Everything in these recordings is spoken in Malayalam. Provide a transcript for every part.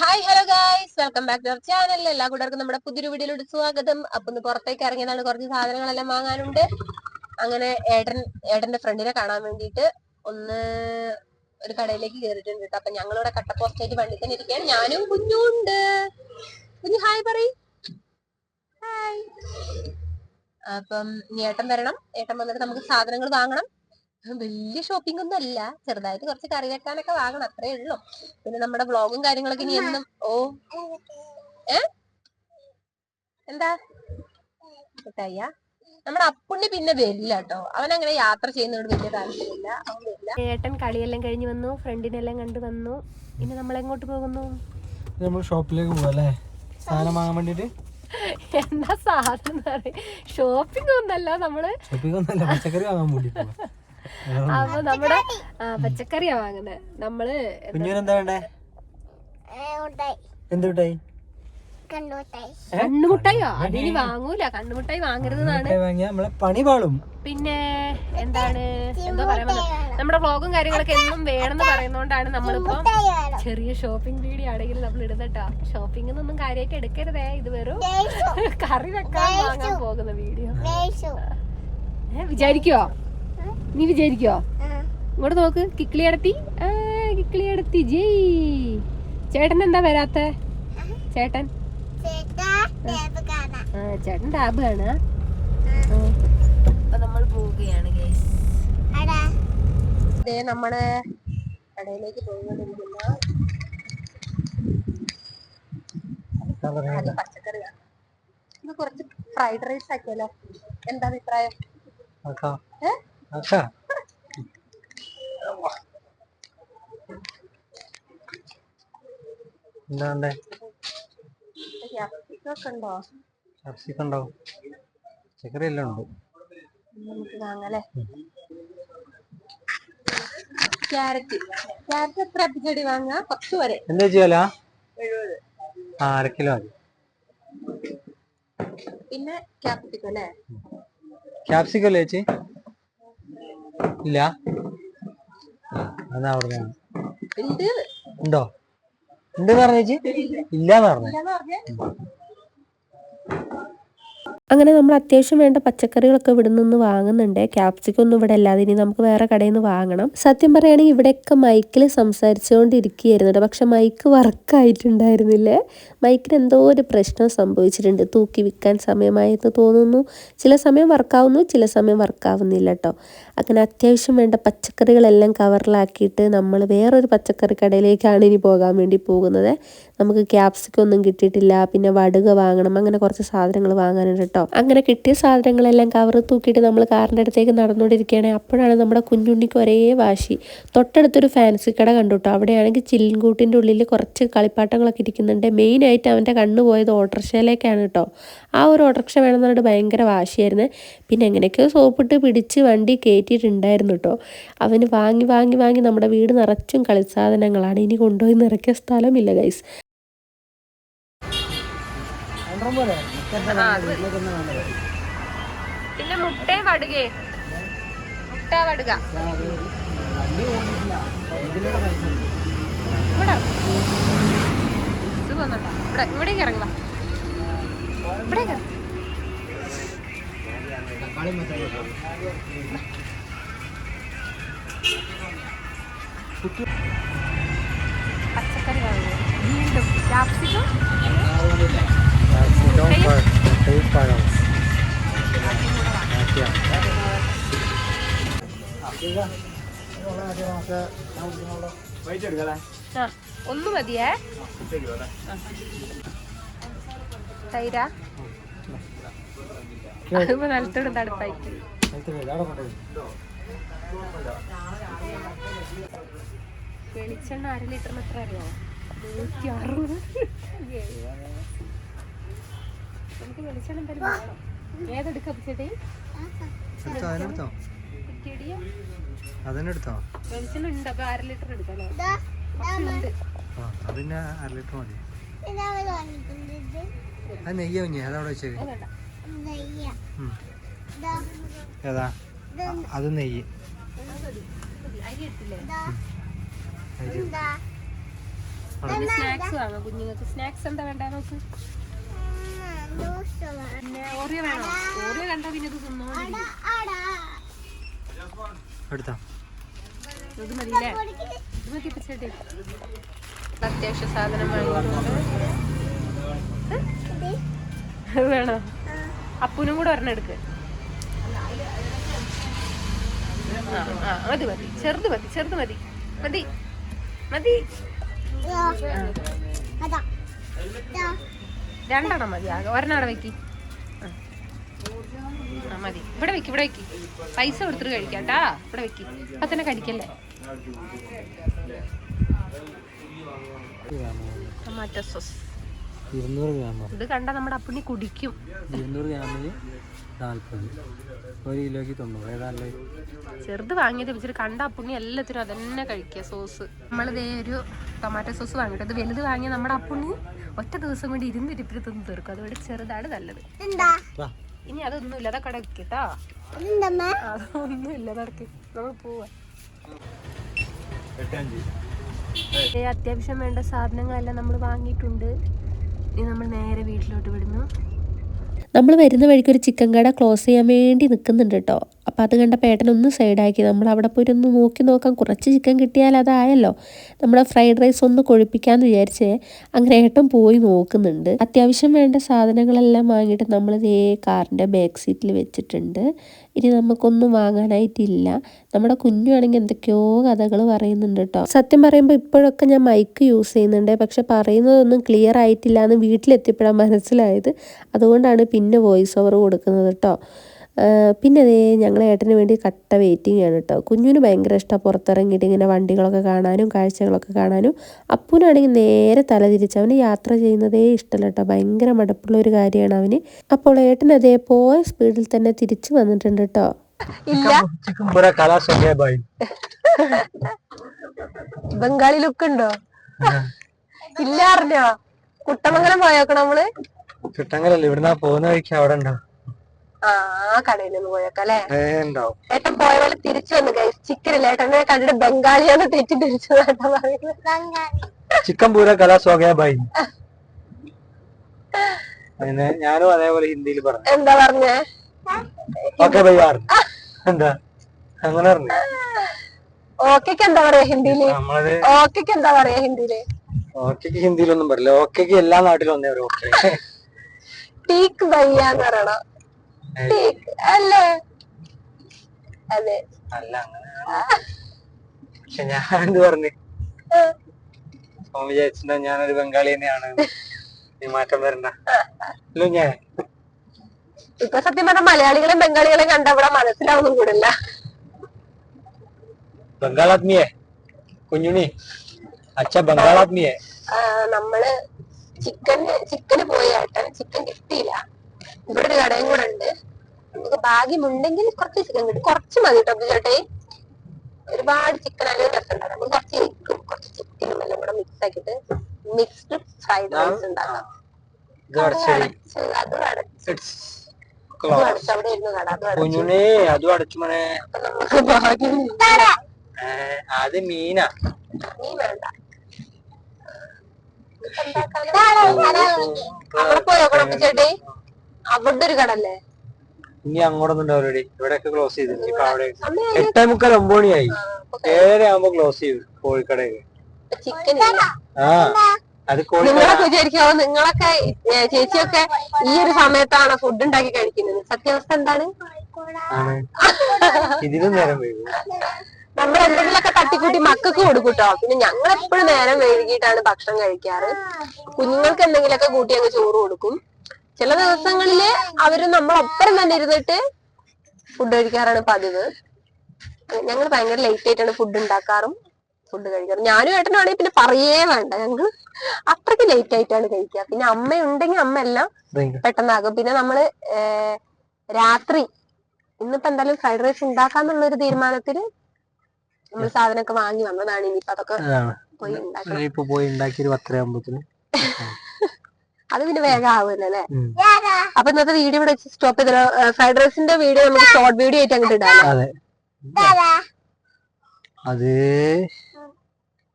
Hi hello guys welcome back to our channel എല്ലാ കൂട്ടർക്കും നമ്മുടെ പുതിയൊരു വീഡിയോയിലൂടെ സ്വാഗതം. അപ്പൊ ഒന്ന് പുറത്തേക്ക് ഇറങ്ങിയതാണ് കുറച്ച് സാധനങ്ങളെല്ലാം വാങ്ങാനുണ്ട്. അങ്ങനെ ഏട്ടൻ ഏട്ടന്റെ ഫ്രണ്ടിനെ കാണാൻ വേണ്ടിയിട്ട് ഒന്ന് ഒരു കടയിലേക്ക് കയറിയിട്ടുണ്ട് കേട്ടോ. അപ്പൊ ഞങ്ങളിവിടെ കട്ട പോസ്റ്റായിട്ട് വണ്ടി തന്നെ ഇരിക്കുകയാണ്. ഞാനും കുഞ്ഞുണ്ട് കുഞ്ഞു ഹായ് ഹായ് അപ്പം ഏട്ടൻ വരണം. ഏട്ടൻ വന്നിട്ട് നമുക്ക് സാധനങ്ങൾ വാങ്ങണം. വലിയ ഷോപ്പിംഗ് ഒന്നും അല്ല ചെറുതായിട്ട് കുറച്ച് കറി വെക്കാനൊക്കെ വാങ്ങണം അത്രേ ഉള്ളൂ. പിന്നെ നമ്മുടെ വ്ളോഗും കാര്യങ്ങളൊക്കെ ഇനി എന്നും ഓ ഏ എന്താ? മിഠായിയാ നമ്മുടെ അപ്പുണ്ണി പിന്നെ വരില്ല കേട്ടോ അവൻ അങ്ങനെ യാത്ര ചെയ്യുന്നതോട് വലിയ താല്പര്യമില്ല. അവൻ വരില്ല. ഏട്ടൻ കളിയെല്ലാം കഴിഞ്ഞ് വന്നു ഫ്രണ്ടിനെല്ലാം കണ്ടു വന്നു. ഇനി നമ്മൾ എങ്ങോട്ട് പോകുന്നു? നമ്മൾ ഷോപ്പിലേക്ക് പോകല്ലേ സാധനം വാങ്ങാൻ വേണ്ടിട്ട് എന്താ സാധനം ഷോപ്പിംഗ് ഒന്നല്ല നമ്മൾ ഷോപ്പിംഗ് ഒന്നല്ല പച്ചക്കറി വാങ്ങാൻ വേണ്ടി അപ്പൊ നമ്മുടെ പച്ചക്കറിയാ വാങ്ങുന്നത് നമ്മൾ കുഞ്ഞിന് എന്താ വേണ്ടേ? എന്ത് മിഠായി? കണ്ണുമുട്ടായോ. അതിന് വാങ്ങൂല. കണ്ണുമുട്ടായി വാങ്ങരുതെന്നാണ്. പണി പാളും. പിന്നെ എന്താണ്? എന്താ പറയാൻ വന്നത്? നമ്മുടെ വ്ളോഗും കാര്യങ്ങളൊക്കെ എന്നും വേണമെന്ന് പറയുന്നോണ്ടാണ് നമ്മളിപ്പോ ചെറിയ ഷോപ്പിംഗ് വീഡിയോ ആണെങ്കിൽ നമ്മൾ ഇടുന്നട്ടോ. ഷോപ്പിംഗ് ഒന്നും കാര്യമായിട്ട് എടുക്കരുതേ. ഇത് വെറും കറി വെക്കാൻ വാങ്ങാൻ പോകുന്ന വീഡിയോ ഏ, വിചാരിക്കുവോ? നീ വിചാരിക്കോ? ഇങ്ങോട്ട് നോക്ക്. കിക്ലി അടത്തി. ആ കിക്കിളി അടത്തി. ജയ്. ചേട്ടൻ എന്താ വരാത്ത? ചേട്ടൻ? ആ. ചേട്ടൻ ടാബ് കാണാ. അപ്പൊ നമ്മൾ പോവുകയാണ് ഗൈസ് ഇതേ നമ്മൾ കടയിലേക്ക് പോയിക്കൊണ്ടിരിക്കുന്ന. ഇത് കുറച്ച് ഫ്രൈഡ് റൈസ് ആക്കിയല്ലോ. എന്താ അഭിപ്രായം? ആക്കാ ഏ? ആക്കാ എന്താ വേണ്ടേ ക്യാപ്സിക്കം ഉണ്ടാവും പച്ചക്കറി എല്ലാം ഉണ്ട് നമുക്ക് വാങ്ങാല്ലേ ക്യാരറ്റ്. ക്യാരറ്റ് എത്ര അപ്പിച്ചെടി വാങ്ങാ? പത്ത് വരെ. എന്താ ചെയ്യാല? എഴുപത്. ആ അര കിലോ മതി. പിന്നെ ക്യാപ്സിക്കം അല്ലേ ക്യാപ്സിക്കം അല്ലേ ചേച്ചി? ഇല്ല. അതാ അവിടെ ഉണ്ട് ഉണ്ടോ? ഉണ്ട് പറഞ്ഞേച്ചി? ഇല്ലാന്ന് പറഞ്ഞേ. ഇല്ലാന്ന് പറഞ്ഞേ. അങ്ങനെ നമ്മൾ അത്യാവശ്യം വേണ്ട പച്ചക്കറികളൊക്കെ ഇവിടെ നിന്ന് വാങ്ങുന്നുണ്ട്. ക്യാപ്സിക്കം ഒന്നും ഇവിടെ അല്ലാതെ ഇനി നമുക്ക് വേറെ കടയിൽ നിന്ന് വാങ്ങണം. സത്യം പറയുകയാണെങ്കിൽ ഇവിടെയൊക്കെ മൈക്കിൽ സംസാരിച്ചുകൊണ്ടിരിക്കുകയായിരുന്നു പക്ഷെ മൈക്ക് വർക്കായിട്ടുണ്ടായിരുന്നില്ല. മൈക്കിന് എന്തോ ഒരു പ്രശ്നം സംഭവിച്ചിട്ടുണ്ട്. തൂക്കി വിൽക്കാൻ സമയമായെന്ന് തോന്നുന്നു. ചില സമയം വർക്കാവുന്നു ചില സമയം വർക്കാവുന്നില്ല കേട്ടോ. അങ്ങനെ അത്യാവശ്യം വേണ്ട പച്ചക്കറികളെല്ലാം കവറിലാക്കിയിട്ട് നമ്മൾ വേറൊരു പച്ചക്കറി കടയിലേക്കാണ് ഇനി പോകാൻ വേണ്ടി പോകുന്നത്. നമുക്ക് ക്യാപ്സിക്കം ഒന്നും കിട്ടിയിട്ടില്ല. പിന്നെ വടുക വാങ്ങണം. അങ്ങനെ കുറച്ച് സാധനങ്ങൾ വാങ്ങാനുണ്ട് കേട്ടോ. അങ്ങനെ കിട്ടിയ സാധനങ്ങളെല്ലാം കവർ തൂക്കിയിട്ട് നമ്മൾ കാറിന്റെ അടുത്തേക്ക് നടന്നുകൊണ്ടിരിക്കുകയാണ്. അപ്പോഴാണ് നമ്മുടെ കുഞ്ഞുണ്ണിക്ക് ഒരേ വാശി. തൊട്ടടുത്തൊരു ഫാൻസി കട കണ്ടുട്ടോ അവിടെയാണെങ്കിൽ ചില്ലിൻകൂട്ടിന്റെ ഉള്ളിൽ കുറച്ച് കളിപ്പാട്ടങ്ങളൊക്കെ ഇരിക്കുന്നുണ്ട്. മെയിനായിട്ട് അവന്റെ കണ്ണ് പോയത് ഓട്ടോറിക്ഷയിലേക്കാണ് കേട്ടോ ആ ഒരു ഓട്ടോറിക്ഷ വേണമെന്ന് പറഞ്ഞിട്ട് ഭയങ്കര വാശിയായിരുന്നു. പിന്നെ എങ്ങനെയൊക്കെയോ സോപ്പിട്ട് പിടിച്ച് വണ്ടി കയറ്റിയിട്ടുണ്ടായിരുന്നു കേട്ടോ അവന് വാങ്ങി വാങ്ങി വാങ്ങി നമ്മുടെ വീട് നിറച്ചും കളിസാധനങ്ങളാണ്. ഇനി കൊണ്ടുപോയി നിറയ്ക്കാൻ സ്ഥലമില്ല ഗൈസ് പിന്നെ മുട്ടേ വടുകേ മുട്ട വടുക ഇവിടെ. ഇവിടെ ഇവിടേക്ക് ഇറങ്ങുക ഇവിടേക്ക്. പച്ചക്കറി വീണ്ടും ക്യാപ്സിക്കം ഒന്ന് മതിയേ. തൈര. അതിപ്പോ നിലത്തോട് തടുപ്പായി വെളിച്ചെണ്ണ അര ലിറ്ററിന് എത്ര അറിയോ? നൂറ്റി അറുപത്. നമുക്ക് വെളിച്ചെണ്ണ എന്തായാലും വേണം. ഏതെടുക്കാം ചേട്ടി അതിനെടുത്തോ അതിനെടുത്തോ വെളിച്ചെണ്ണ ഉണ്ട്. അപ്പൊ അര ലിറ്റർ എടുക്കാലോ ഉണ്ട്. ആ അതിന് അര ലിറ്റർ മതി. അത് നെയ്യ കുഞ്ഞേ അതവിടെ വേണ്ട. ഏതാ? അത് നെയ്യ്. സ്നാക്സ് വാങ്ങാം കുഞ്ഞുങ്ങൾക്ക്. സ്നാക്സ് എന്താ വേണ്ട നോക്ക് പിന്നെ ഓറിയോ വേണോ? ഓറിയോ കണ്ടാ പിന്നെ ഇത് എടുത്താ. ഇത് മതിയില്ലേ? ഇത് മതി പച്ചട്ടി അത്യാവശ്യ സാധനം വാങ്ങിയിട്ടുണ്ട് അത് വേണോ? അപ്പൂനും കൂടെ ഒരെണ്ണം എടുക്ക്. മതി മതി. ചെറുത് മതി ചെറുത് മതി. മതി. മതി. രണ്ടെണ്ണം മതി ആകെ. ഒരെണ്ണം വെക്കി. ആ. മതി. ഇവിടെ വെക്കി ഇവിടെ വെക്കി. പൈസ കൊടുത്തിട്ട് കഴിക്കാട്ടാ ഇവിടെ വെക്കി. അപ്പൊ തന്നെ കഴിക്കല്ലേ? Tomato sauce. ഇരുന്നൂറ് ഗ്രാമോ ഇത് കണ്ട നമ്മുടെ അപ്പുണ്ണി കുടിക്കും. ഇരുന്നൂറ് ഗ്രാമിന് നാൽപ്പത് ഒരു കിലോയ്ക്ക് തൊണ്ണൂറ്. ഏതാണ്ട് ചെറുത് വാങ്ങിയത് വെച്ചിട്ട് കണ്ട അപ്പുണ്ണി എല്ലാത്തിനും അതന്നെ കഴിക്കുക സോസ്. നമ്മളിതേ ഒരു ടൊമാറ്റോ സോസ് വാങ്ങിയിട്ട് അത് വലുത് വാങ്ങിയ നമ്മുടെ അപ്പുണ്ണി ഒറ്റ ദിവസം കൊണ്ട് ഇരുന്ന് ഇരിപ്പിൽ തിന്ന് തീർക്കും. അതുകൊണ്ട് ചെറുതാണ് നല്ലത്. ഇനി അതൊന്നും ഇല്ലാതെ അതൊക്കെ അടക്കിട്ടാ അതൊന്നും ഇല്ലാതെ നമ്മൾ പോവാ. അത്യാവശ്യം വേണ്ട സാധനങ്ങളെല്ലാം നമ്മൾ വാങ്ങിയിട്ടുണ്ട്. നമ്മൾ നേരെ വീട്ടിലോട്ട് വിടുന്നു. നമ്മൾ വരുന്ന വഴിക്ക് ഒരു ചിക്കൻ കട ക്ലോസ് ചെയ്യാൻ വേണ്ടി നിൽക്കുന്നുണ്ട് കേട്ടോ. അപ്പോൾ അത് കണ്ട ഏട്ടനൊന്ന് സൈഡാക്കി. നമ്മൾ അവിടെ പോയി ഒന്ന് നോക്കി നോക്കാം. കുറച്ച് ചിക്കൻ കിട്ടിയാൽ അതായല്ലോ. നമ്മുടെ ഫ്രൈഡ് റൈസ് ഒന്ന് കൊഴിപ്പിക്കാമെന്ന് വിചാരിച്ചേ. അങ്ങനെ ഏട്ടൻ പോയി നോക്കുന്നുണ്ട്. അത്യാവശ്യം വേണ്ട സാധനങ്ങളെല്ലാം വാങ്ങിയിട്ട് നമ്മൾ ഇതേ കാറിന്റെ ബാക്ക് സീറ്റിൽ വെച്ചിട്ടുണ്ട്. ഇനി നമുക്കൊന്നും വാങ്ങാനായിട്ടില്ല. നമ്മുടെ കുഞ്ഞുവാണെങ്കിൽ എന്തൊക്കെയോ കഥകൾ പറയുന്നുണ്ട് കേട്ടോ. സത്യം പറയുമ്പോൾ ഇപ്പോഴൊക്കെ ഞാൻ മൈക്ക് യൂസ് ചെയ്യുന്നുണ്ട്. പക്ഷെ പറയുന്നതൊന്നും ക്ലിയർ ആയിട്ടില്ല എന്ന് വീട്ടിലെത്തിയപ്പോഴാണ് മനസ്സിലായത്. അതുകൊണ്ടാണ് പിന്നെ വോയിസ് ഓവർ കൊടുക്കുന്നത് കേട്ടോ. പിന്നെ അതേ ഞങ്ങൾ ഏട്ടന് വേണ്ടി കട്ട വെയിറ്റിംഗ് ആണ് കേട്ടോ കുഞ്ഞിന് ഭയങ്കര ഇഷ്ടമാണ് പുറത്തിറങ്ങിയിട്ട് ഇങ്ങനെ വണ്ടികളൊക്കെ കാണാനും കാഴ്ചകളൊക്കെ കാണാനും. അപ്പൂനാണെങ്കിൽ നേരെ തല തിരിച്ച് അവന് യാത്ര ചെയ്യുന്നതേ ഇഷ്ടമല്ല കേട്ടോ ഭയങ്കര മടുപ്പുള്ള ഒരു കാര്യമാണ് അവന്. അപ്പോൾ ഏട്ടൻ അതേ പോയ സ്പീഡിൽ തന്നെ തിരിച്ചു വന്നിട്ടുണ്ട് കേട്ടോ ബംഗാളി ലുക്ക് ഉണ്ടോ? ഇല്ല അറിഞ്ഞോ? കുട്ടമംഗലം പോയോക്കണോ നമ്മൾ? കുട്ടമംഗലല്ലേ ഇവിടുന്ന് പോകുന്ന വഴിക്ക് അവിടെ ഉണ്ടാവും ആ നിന്ന് പോയേക്കാം അല്ലേ ഉണ്ടാവും ഏട്ടൻ പോയ പോലെ തിരിച്ചു വന്നു ഗൈസ് ചിക്കൻ ഇല്ല? ഏട്ടനെ കണ്ടിട്ട് ബംഗാളിയാന്ന് തെറ്റിദ്ധരിച്ചു ഏട്ടൻ പറയുന്നത്. ചിക്കൻ പൂര കലാ സോഗ്യ ബായ് പിന്നെ ഞാനും അതേപോലെ ഹിന്ദിയിൽ പറഞ്ഞു. എന്താ പറഞ്ഞേ? ഓക്കെ ബയ്യാർ എന്താ? അങ്ങനെ പറഞ്ഞു. ഓക്കെക്ക് എന്താ പറയാ ഹിന്ദിയിൽ? ഓക്കെക്ക് എന്താ പറയാ ഹിന്ദിയിൽ? ഓക്കെക്ക് ഹിന്ദിയിലൊന്നും പറയില്ല. ഓക്കെക്ക് എല്ലാ നാട്ടിലും ഒന്നേ ഒരു ഓക്കെ. ടീക്ക് ബയ്യാന്ന് പറയണം. അല്ലേ. അതെ. അല്ല പക്ഷെ ഞാൻ എന്ത് പറഞ്ഞു ഓൻ വിചാരിച്ചിട്ടുണ്ടോ ഞാനൊരു ബംഗാളി തന്നെയാണ്? നീ മാറ്റം വരണ്ട. അല്ലോ ഞാൻ. ഇപ്പൊ സത്യം പറഞ്ഞ മലയാളികളെയും ബംഗാളികളെയും കണ്ട ഇവിടെ മനസ്സിലാവുന്നും കൂടില്ല. ബംഗാൾ ആദ്മിയെ കുഞ്ഞുണി അച്ഛ ബംഗാൾ ആദ്മിയെ ആ, നമ്മൾ ചിക്കന് ചിക്കന് പോയി ചിക്കൻ കിട്ടിയില്ല. ഇവിടെ ഒരു കടയും കൂടെ ഉണ്ട്. നമുക്ക് ഭാഗ്യമുണ്ടെങ്കിൽ കുറച്ച് ചിക്കൻ കിട്ടും. കുറച്ച് മതി കേട്ടോ ചേട്ടേ ഒരുപാട് ചിക്കൻ അല്ലെങ്കിൽ രസമുണ്ടാകും നമുക്ക് കുറച്ച് എഗ്ഗും കുറച്ച് ചിക്കനും എല്ലാം കൂടെ മിക്സ് ആക്കിയിട്ട് മിക്സ്ഡ് ഫ്രൈഡ് റൈസ് ഉണ്ടാക്കാം. അത് മോനെ. മീൻ വേണ്ട. അവിടെ പോയോ ചേട്ടേ അവിടെ ഒരു കടല്ലേ? ഇനി അങ്ങോട്ടൊന്നും ഉണ്ടാവില്ലടി. ഇവിടെയൊക്കെ ക്ലോസ് ചെയ്തു. ഇപ്പൊ അവിടെ എട്ടേ മുക്കാൽ ഒമ്പത് മണിയായി. ഏഴര ആകുമ്പോ ക്ലോസ് ചെയ്തു കോഴിക്കടയൊക്കെ. ചിക്കൻ ആ അത് കോഴിക്കട നിങ്ങളൊക്കെ വിചാരിക്കാവോ നിങ്ങളൊക്കെ ചേച്ചിയൊക്കെ ഈ ഒരു സമയത്താണ് ഫുഡ് ഉണ്ടാക്കി കഴിക്കുന്നത്? സത്യാവസ്ഥ എന്താണ്? ഇതിനും നേരം വൈകും. നമ്മൾ എന്തെങ്കിലുമൊക്കെ തട്ടിക്കൂട്ടി മക്കൾക്ക് കൊടുക്കൂട്ടോ. പിന്നെ ഞങ്ങൾ എപ്പോഴും നേരം വൈകിട്ടാണ് ഭക്ഷണം കഴിക്കാറ്. കുഞ്ഞുങ്ങൾക്ക് എന്തെങ്കിലുമൊക്കെ കൂട്ടി അങ്ങ് ചോറ് കൊടുക്കും. ചില ദിവസങ്ങളിൽ അവർ നമ്മളൊപ്പരം തന്നെ ഇരുന്നിട്ട് ഫുഡ് കഴിക്കാറാണ് പതിവ്. ഞങ്ങൾ ഭയങ്കര ലേറ്റ് ആയിട്ടാണ് ഫുഡ് ഉണ്ടാക്കാറും ഫുഡ് കഴിക്കാറും. ഞാനും ഏട്ടനാണെങ്കിൽ പിന്നെ പറയേ വേണ്ട. ഞങ്ങൾ അത്രയ്ക്ക് ലേറ്റ് ആയിട്ടാണ് കഴിക്കുക. പിന്നെ അമ്മ ഉണ്ടെങ്കിൽ അമ്മ എല്ലാം. പെട്ടെന്നാകും പിന്നെ നമ്മൾ രാത്രി ഇന്നിപ്പോ എന്തായാലും ഫ്രൈഡ് റൈസ് ഉണ്ടാക്കാന്നുള്ള ഒരു തീരുമാനത്തിൽ നമ്മൾ സാധനമൊക്കെ വാങ്ങി വന്നതാണ്. ഇനിയിപ്പോ അതൊക്കെ പോയി ഉണ്ടാക്കി പോയി ഉണ്ടാക്കി ഒരു പത്തര അത് പിന്നെ വേഗം ആവുമല്ലേ അപ്പൊ ഇന്നത്തെ വീഡിയോ ഇവിടെ സ്റ്റോപ്പ് ചെയ്തല്ലോ. ഫ്രൈഡ് റൈസിന്റെ വീഡിയോ നമുക്ക് ഷോർട്ട് വീഡിയോ ആയിട്ട് അങ്ങോട്ട് ഇടാം അതെ. അത്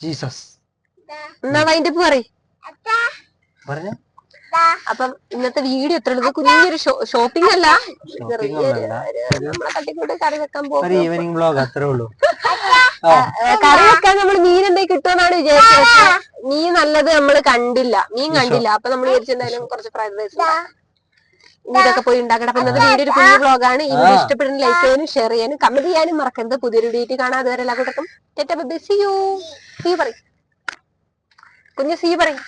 ജീസസ്. എന്നാ വൈൻഡപ്പ് പറയും. പറഞ്ഞു? അപ്പം ഇന്നത്തെ വീഡിയോ എത്ര ഉള്ളത് കുഞ്ഞൊരു ഷോപ്പിംഗ് അല്ല. കറി വെക്കാൻ പോകും ഒരു ഈവനിങ് ബ്ലോഗ് അത്രേ ഉള്ളൂ. കറി വെക്കാൻ നമ്മൾ മീൻ എന്തെങ്കിലും കിട്ടുമെന്നാണ് വിചാരിച്ചത്. മീൻ നല്ലത് നമ്മൾ കണ്ടില്ല. മീൻ കണ്ടില്ല. അപ്പൊ നമ്മൾ വിചാരിച്ചെന്തായാലും കുറച്ച് ഫ്രൈഡ് റൈസ് ഇതൊക്കെ പോയി ഉണ്ടാക്കണം അപ്പൊ ഇന്നത്തെ വീഡിയോ ഒരു പുതിയ വ്ളോഗാണ് ഈ വീഡിയോ ഇഷ്ടപ്പെടുന്ന ലൈക്ക് ചെയ്യാനും ഷെയർ ചെയ്യാനും കമന്റ് ചെയ്യാനും മറക്കരുത്. പുതിയൊരു വീഡിയോ കാണാം. അതുവരെ എല്ലാ കൂട്ടർക്കും സി യു സീ പറയും. കുഞ്ഞു സീ പറയും.